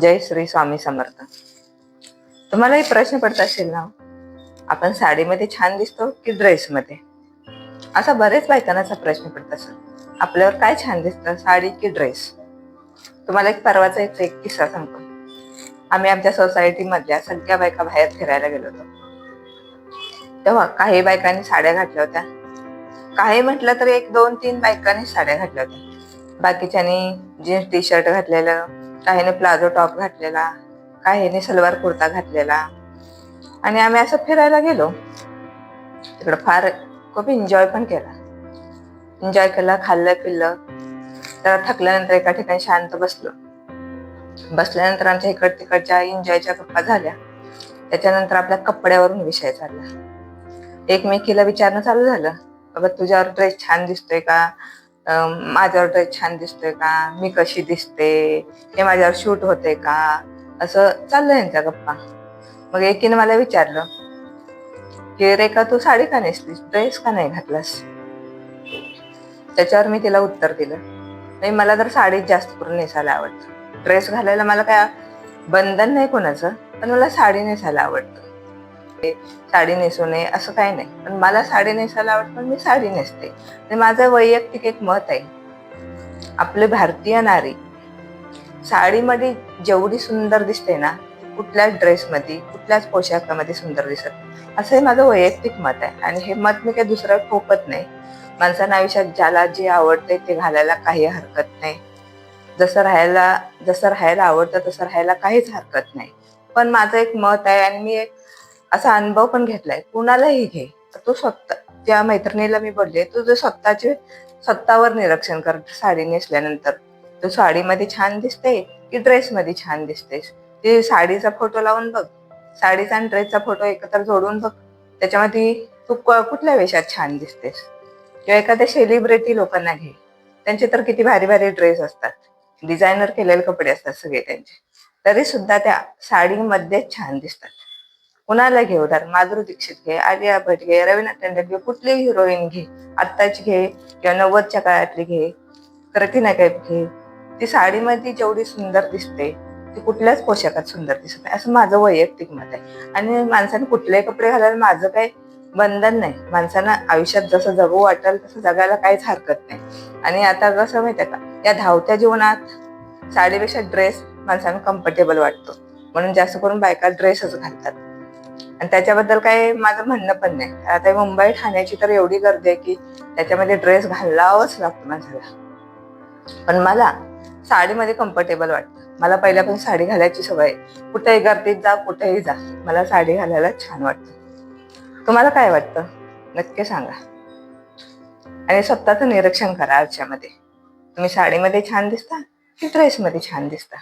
जय श्री स्वामी समर्थ. तुम्हालाही प्रश्न पडत असेल ना आपण साडीमध्ये छान दिसतो की ड्रेसमध्ये? असा बरेच बायकांनाचा प्रश्न पडत असेल. आपल्यावर काय छान दिसतं साडी की ड्रेस? तुम्हाला एक परवाचा एक एक किस्सा सांगतो. आम्ही आमच्या सोसायटीमधल्या सगळ्या बायका बाहेर फिरायला गेलो होतो. तेव्हा काही बायकांनी साड्या घातल्या होत्या. काही म्हटलं तर एक दोन तीन बायकांनी साड्या घातल्या होत्या. बाकीच्यानी जीन्स टी शर्ट घातलेलं काहीने प्लाझो टॉप घातलेला काहीने सलवार कुर्ता घातलेला. आणि आम्ही असं फिरायला गेलो. तिकडं फार खूप एन्जॉय पण केला. एन्जॉय केला खाल्लं पिल्लं. तर थकल्यानंतर एका ठिकाणी शांत बसलो. बसल्यानंतर आमच्या इकड तिकडच्या एन्जॉयच्या गप्पा झाल्या. त्याच्यानंतर आपल्या कपड्यावरून विषय चालला एकमेकीला विचारणं चालू झालं. बाबा तुझ्यावर ड्रेस छान दिसतोय का? माझ्यावर ड्रेस छान दिसतोय का? मी कशी दिसते? हे माझ्यावर शूट होते का? असं चाललं यांच्या गप्पा. मग एकीने मला विचारलं की रेखा तू साडी का नेसलीस? ड्रेस का नाही घातलास? त्याच्यावर मी तिला उत्तर दिलं नाही मला तर साडीच जास्त करून नेसायला आवडतं. ड्रेस घालायला मला काय बंधन नाही कोणाचं पण मला साडी नेसायला आवडतं. साडी नेसू नये असं काही नाही. पण मला साडी नेसायला आवडतं पण मी साडी नेसते. आणि माझं वैयक्तिक एक मत आहे. आपले भारतीय नारी साडीमध्ये जेवढी सुंदर दिसते ना कुठल्याच ड्रेसमध्ये कुठल्याच पोशाखामध्ये सुंदर दिसत असं हे माझं वैयक्तिक मत आहे. आणि हे मत मी काही दुसऱ्या ठोकत नाही. माणसांना आयुष्यात ज्याला जे आवडते ते घालायला काही हरकत नाही. जसं राहायला जसं राहायला आवडतं तसं राहायला काहीच हरकत नाही. पण माझं एक मत आहे आणि मी एक असा अनुभव पण घेतलाय. कुणालाही घे तर तू स्वतः त्या मैत्रिणीला मी बोलले तू जो स्वतःचे स्वतःवर निरीक्षण कर साडी नेसल्यानंतर. तू साडीमध्ये छान दिसते की ड्रेसमध्ये छान दिसतेस ते साडीचा फोटो लावून बघ. साडीचा आणि ड्रेसचा फोटो एकत्र जोडून बघ. त्याच्यामध्ये तू कुठल्या वेशात छान दिसतेस? किंवा एखाद्या सेलिब्रिटी लोकांना घे. त्यांचे तर किती भारी भारी ड्रेस असतात. डिझायनर केलेले कपडे असतात सगळे त्यांचे. तरी सुद्धा त्या साडीमध्येच छान दिसतात. कुणाला घे उदाहरण माधुरी दीक्षित घे आलिया भट घे रवीना टंडन घे कुठलीही हिरोईन घे आत्ताची घे किंवा नव्वदच्या काळातली घे करिना कैप घे. ती साडीमध्ये जेवढी सुंदर दिसते ती कुठल्याच पोशाखात सुंदर दिसत नाही. असं माझं वैयक्तिक मत आहे. आणि माणसाने कुठलेही कपडे घालायला माझं काही बंधन नाही. माणसांना आयुष्यात जसं जगू वाटेल तसं जगायला काहीच हरकत नाही. आणि आता कसं माहितीये का? या धावत्या जीवनात साडीपेक्षा ड्रेस माणसांना कम्फर्टेबल वाटतो. म्हणून जास्त करून बायका ड्रेसच घालतात. आणि त्याच्याबद्दल काय माझं म्हणणं पण नाही. आता मुंबई ठाण्याची तर एवढी गर्दी आहे की त्याच्यामध्ये ड्रेस घालावाच लागतो माझ्याला. पण मला साडीमध्ये कम्फर्टेबल वाटतं. मला पहिल्यापासून साडी घालायची सवय कुठेही गर्दीत जा कुठेही जा मला साडी घालायला छान वाटतं. तुम्हाला काय वाटतं? नक्की सांगा. आणि स्वतःचं निरीक्षण करा आरशामध्ये तुम्ही साडीमध्ये छान दिसता की ड्रेसमध्ये छान दिसता?